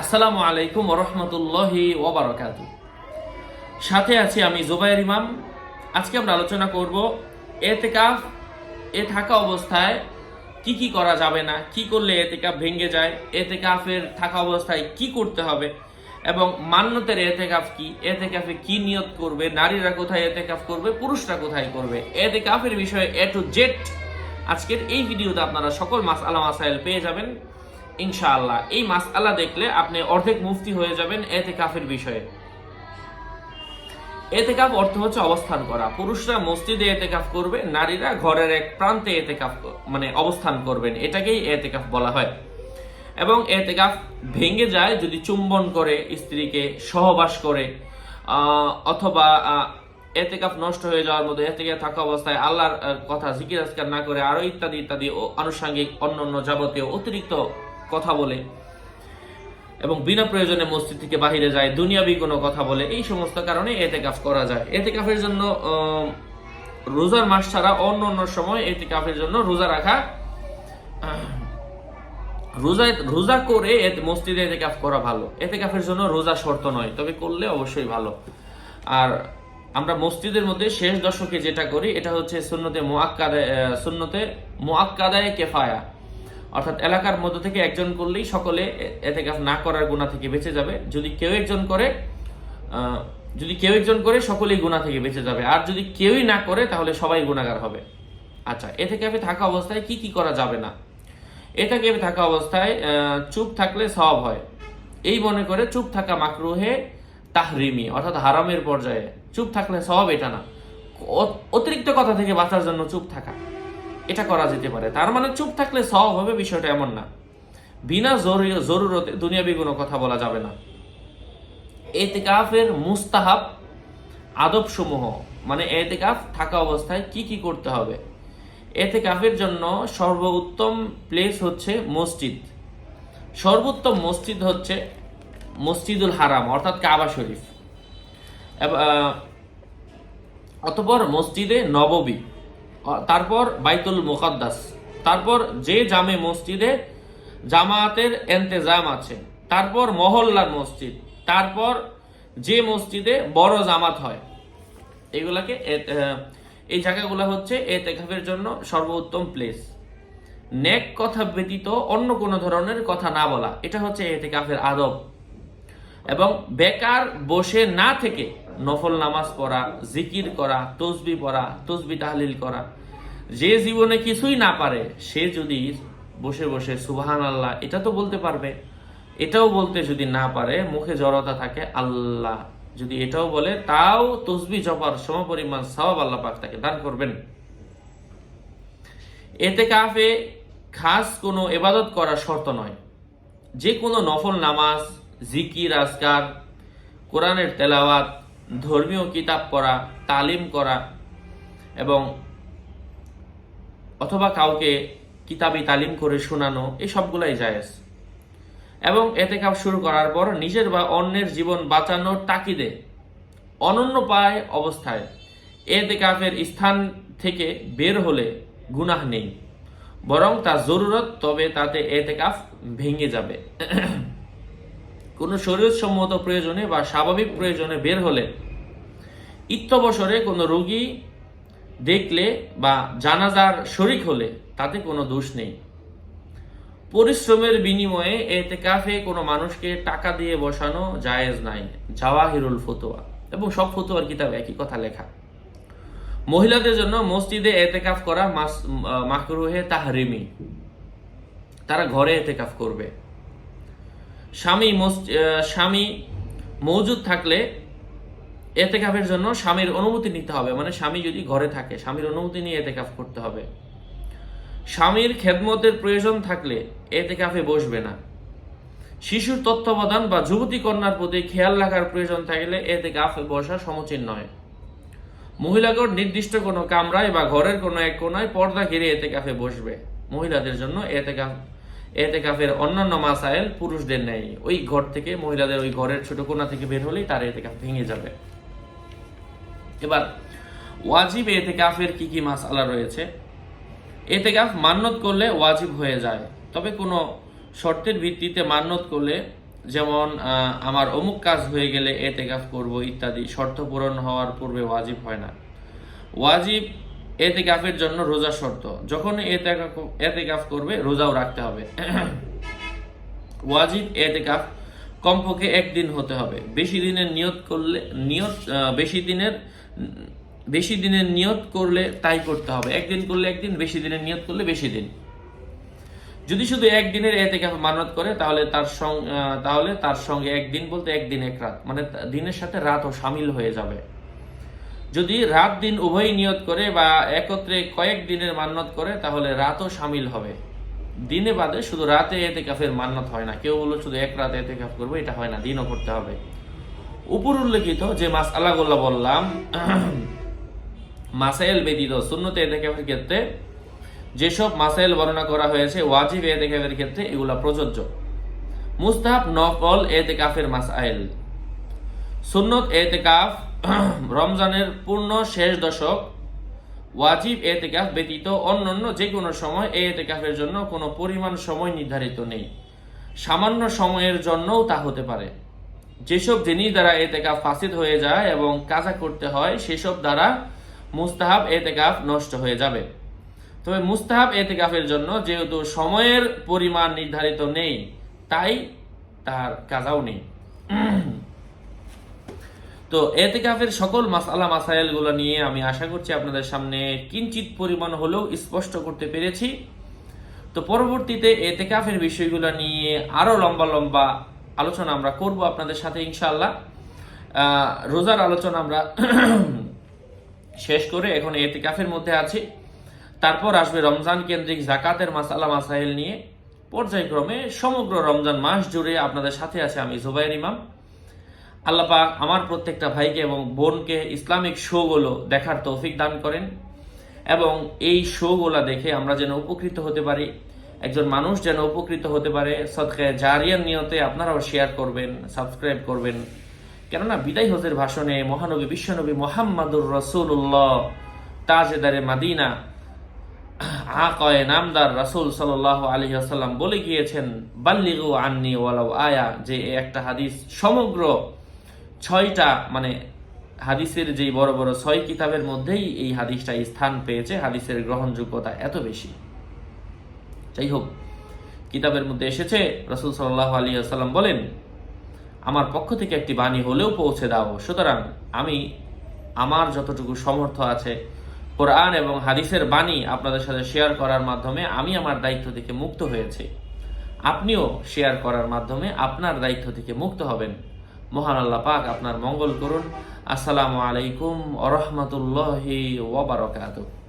আসসালামু আলাইকুম রহমতুল্লাহি ওবরাকাত সাথে আছি আমি জুবাইর ইমাম। আজকে আমরা আলোচনা করব এতেকাফ এ থাকা অবস্থায় কি কি করা যাবে না, কি করলে এতেকাফ ভেঙে যায়, এতেকাফের থাকা অবস্থায় কি করতে হবে এবং মান্যতের এতেকাফ কি, এতেকাফে কি নিয়ত করবে, নারীরা কোথায় এতেকাফ করবে, পুরুষরা কোথায় করবে? এতেকাফের বিষয়ে এ টু জেড আজকের এই ভিডিওতে আপনারা সকল মাস আলা মাসাইল পেয়ে যাবেন। ইনশাআল্লাহ। এই মাস আলা দেখলে আপনি অর্ধেক মুফতি হয়ে যাবেন এতে কাফের বিষয়ে। এতেকাফ অর্থ হচ্ছে অবস্থান করা। পুরুষরা মসজিদে এতেকাফ করবে নারীরা ঘরের এক প্রান্তে এতেকাফ মানে অবস্থান করবেন। এটাকেই এতেকাফ বলা হয়। এবং এতেকাফ ভেঙে যায় যদি চুম্বন করে স্ত্রীকে সহবাস করে অথবা আহ, এতেকাফ নষ্ট হয়ে যাওয়ার মধ্যে এতেকে থাকা অবস্থায় আল্লাহর কথা জিকির আজকার না করে আরও ইত্যাদি ইত্যাদি আনুষঙ্গিক অন্যান্য যাবতীয় অতিরিক্ত কথা বলে এবং বিনা প্রয়োজনে মসজিদ থেকে বাহিরে যায়, দুনিয়াবি কোনো কথা বলে, এই সমস্ত কারণে এতেকাফ করা যায়। এতেকাফের জন্য রোজার মাস ছাড়া অন্য অন্য সময় এতেকাফের জন্য রোজা রাখা রোজা রোজা করে মসজিদে এতেকাফ করা ভালো। এতেকাফের জন্য রোজা শর্ত নয়, তবে করলে অবশ্যই ভালো। আর আমরা মসজিদের মধ্যে শেষ দশকে যেটা করি, এটা হচ্ছে সুন্নতে মোয়াক্কাদায় সুন্নতে মোয়াক্কাদায় কেফায়া। অর্থাৎ এলাকার মধ্য থেকে একজন করলেই সকলে এ- এতেকাফ না করার গুণা থেকে বেঁচে যাবে। যদি কেউ একজন করে যদি কেউ একজন করে, সকলেই গুণা থেকে বেঁচে যাবে। আর যদি কেউই না করে, তাহলে সবাই গুণাগার হবে। আচ্ছা এতেকাফে থাকা অবস্থায় কি কি করা যাবে না? এটাকে থাকা অবস্থায় চুপ থাকলে সব হয়। এই মনে করে চুপ থাকা মাকরুহে তাহরিমি, অর্থাৎ হারামের পর্যায়ে। চুপ থাকলে সব এটা না। অতিরিক্ত কথা থেকে বাঁচার জন্য চুপ থাকা। এটা করা যেতে পারে। তার মানে চুপ থাকলে সব হবে, বিষয়টা এমন না। বিনা জরুরি- জরুরতে দুনিয়াবি কোনো কথা বলা যাবে না। এতেকাফের মুস্তাহাব আদব সমূহ মানে এতেকাফ থাকা অবস্থায় কি কি করতে হবে? এতেকাফের জন্য সর্বোত্তম প্লেস হচ্ছে মসজিদ। সর্বোত্তম মসজিদ হচ্ছে মসজিদুল হারাম, অর্থাৎ কাবা শরীফ। অতপর মসজিদে নববী। তারপর বাইতুল মুকাদ্দাস। তারপর যে জামে মসজিদে জামায়াতের এন্তেজাম আছে, তারপর মহল্লার মসজিদ, তারপর যে মসজিদে বড় জামাত হয়। এগুলাকে এই জায়গাগুলো হচ্ছে এতেকাফের জন্য সর্বোত্তম প্লেস নেক কথা ব্যতীত অন্য কোনো ধরনের কথা না বলা, এটা হচ্ছে এতেকাফের আদব। এবং বেকার বসে না থেকে নফল নামাজ পড়া, জিকির করা, তসবি পড়া, তসবি তাহলিল করা। যে জীবনে কিছুই না পারে, সে যদি বসে বসে সুবাহান আল্লাহ এটা তো বলতে পারবে। এটাও বলতে যদি না পারে, মুখে জড়তা থাকে, আল্লাহ। যদি এটাও বলে, তাও তসবি জপার সমপরিমাণ সওয়াব আল্লাহ পাক তাকে দান করবেন। এতে কাফে খাস কোনো এবাদত করা শর্ত নয়। যে কোনো নফল নামাজ, জিকির, আজকার, কোরআনের তেলাওয়াত ধর্মীয় কিতাব পড়া, তালিম করা এবং অথবা কাউকে কিতাবি তালিম করে শোনানো এই সবগুলাই জায়েজ। এবং এতে কাপ শুরু করার পর নিজের বা অন্যের জীবন বাঁচানোর তাকিদে অনন্য পায় অবস্থায়। এতে কাফের স্থান থেকে বের হলে গুনাহ নেই, বরং তা জরুরত, তবে তাতে এতে কাফ ভেঙে যাবে। কোনো শরীরসম্মত প্রয়োজনে বা স্বাভাবিক প্রয়োজনে বের হলে ইত্যবসরে কোনো রোগী দেখলে বা জানাজার শরিক হলে তাতে কোনো দোষ নেই। পরিশ্রমের বিনিময়ে এতে কাফে কোনো মানুষকে টাকা দিয়ে বসানো জায়েজ নাই। জাওয়াহিরুল ফতুয়া। এবং সব ফতুয়ার কিতাব একই কথা লেখা। মহিলাদের জন্য মসজিদে এতেকাফ করা মাকরুহে তাহরিমি। তারা ঘরে এতেকাফ করবে। স্বামী স্বামী মৌজুদ থাকলে এতেকাফের জন্য স্বামীর অনুমতি নিতে হবে। মানে স্বামী যদি ঘরে থাকে, স্বামীর অনুমতি নিয়ে এতেকাফ করতে হবে। স্বামীর খেদমতের প্রয়োজন থাকলে এতেকাফে বসবে না। শিশুর তত্ত্বাবধান বা যুবতী কন্যার প্রতি খেয়াল রাখার প্রয়োজন থাকলে এতেকাফে বসা সমীচীন নয়। মহিলাগণ নির্দিষ্ট কোনো কামরায় বা ঘরের কোনো এক কোনায় পর্দা ঘিরে এতে কাফে বসবে। মহিলাদের জন্য এতে এতে কাফের অন্যান্য মাসাইল পুরুষদের নেই। ওই ঘর থেকে মহিলাদের ওই ঘরের ছোট কোনা থেকে বের হলেই তার এতে কাফ ভেঙে যাবে। এবার, ওয়াজিব এতে কাফের কি কি মাসালা রয়েছে? এতে কাফ মান্যত করলে ওয়াজিব হয়ে যায়। তবে কোনো শর্তের ভিত্তিতে মান্যত করলে যেমন আমার অমুক কাজ হয়ে গেলে এতেকাফ করব ইত্যাদি, শর্ত পূরণ হওয়ার পূর্বে ওয়াজিব হয় না। ওয়াজিব এতেকাফের জন্য রোজা শর্ত। যখন এতেকাফ এতেকাফ করবে, রোজাও রাখতে হবে। ওয়াজিব, এতেকাফ কমপক্ষে একদিন হতে হবে। বেশি দিনের নিয়ত করলে, নিয়ত বেশি দিনের বেশি দিনের নিয়ত করলে তাই করতে হবে। একদিন করলে একদিন, বেশি দিনের নিয়ত করলে বেশি দিন। যদি শুধু একদিনের এতেকাফ মানত করে, তাহলে তার সঙ্গে তাহলে তার সঙ্গে একদিন বলতে একদিন এক রাত। মানে দিনের সাথে রাতও সামিল হয়ে যাবে। যদি রাত দিন উভয়ই নিয়ত করে বা একত্রে কয়েক দিনের মান্যত করে, তাহলে রাতও সামিল হবে। দিনে বাদে শুধু রাতে এতে কাফের মান্যত হয় না। কেউ বলল, শুধু এক রাতে এতে কাফ করব, এটা হয় না, দিনও করতে হবে। উপর উল্লেখিত যে মাস আল্লাহ বললাম, মাসাইল ব্যতীত সুন্নতে এতেকাফের ক্ষেত্রে যেসব মাসাইল বর্ণনা করা হয়েছে, ওয়াজিব এতেকাফের ক্ষেত্রে এগুলা প্রযোজ্য। মুস্তাহাব নফল এতেকাফের মাসাইল। সুন্নত এতেকাফ রমজানের পূর্ণ শেষ দশক ওয়াজিব এতেকাফ ব্যতীত অন্যান্য যে কোনো সময় এই এতেকাফের জন্য কোনো পরিমাণ সময় নির্ধারিত নেই। সামান্য সময়ের জন্যও তা হতে পারে। যেসব জিনিস দ্বারা এতেকাফ ফাসিদ হয়ে যায় এবং কাজা করতে হয়, সেসব দ্বারা মুস্তাহাব এতেকাফ নষ্ট হয়ে যাবে। তবে মুস্তাহাব এতেকাফের জন্য যেহেতু সময়ের পরিমাণ নির্ধারিত নেই, তাই তার কাজাও নেই। তো এতেকাফের সকল মাসালা মাসাইলগুলো নিয়ে আমি আশা করছি আপনাদের সামনে কিঞ্চিত পরিমাণ হলেও স্পষ্ট করতে পেরেছি। তো পরবর্তীতে এতেকাফের বিষয়গুলো নিয়ে আরও লম্বা লম্বা আলোচনা আমরা করব আপনাদের সাথে ইনশাল্লাহ রোজার আলোচনা আমরা শেষ করে এখন এতেকাফের মধ্যে আছি। তারপর আসবে রমজান কেন্দ্রিক জাকাতের মাসালা মাসাইল নিয়ে। পর্যায়ক্রমে সমগ্র রমজান মাস জুড়ে আপনাদের সাথে আছে আমি জুবাইর ইমাম। আল্লাহ পাক আমার প্রত্যেকটা ভাইকে এবং বোনকে ইসলামিক শোগুলো দেখার তৌফিক দান করেন এবং এই শোগুলা দেখে আমরা যেন উপকৃত হতে পারি। একজন মানুষ যেন উপকৃত হতে পারে সদকায় জারিয়ার নিয়তে আপনারাও শেয়ার করবেন সাবস্ক্রাইব করবেন। কেননা বিদায় হজের ভাষণে মহানবী, বিশ্বনবী মোহাম্মদুর রসুল্লাহ তাজেদারে মাদিনা, আকয়ে নামদার রাসূল সাল্লাল্লাহু আলাইহি ওয়াসাল্লাম বলে গিয়েছেন, বাল্লিগু আন্নি ওয়ালাউ আয়া যে একটা হাদিস সমগ্র ছয়টা মানে হাদিসের যে বড় বড় ছয় কিতাবের মধ্যেই এই হাদিসটা স্থান পেয়েছে, হাদিসের গ্রহণযোগ্যতা এত বেশি। যাই হোক কিতাবের মধ্যে এসেছে, রসুল সাল্লাহ আলী আসাল্লাম বলেন, আমার পক্ষ থেকে একটি বাণী হলেও পৌঁছে দাও। সুতরাং আমি আমার যতটুকু সমর্থ আছে, কোরআন এবং হাদিসের বাণী আপনাদের সাথে শেয়ার করার মাধ্যমে আমি আমার দায়িত্ব থেকে মুক্ত হয়েছি। আপনিও শেয়ার করার মাধ্যমে আপনার দায়িত্ব থেকে মুক্ত হবেন। মহান আল্লাহ পাক আপনার মঙ্গল করুন। আসসালামু আলাইকুম আ রহমতুল্লাহি ওবরাকাতুহ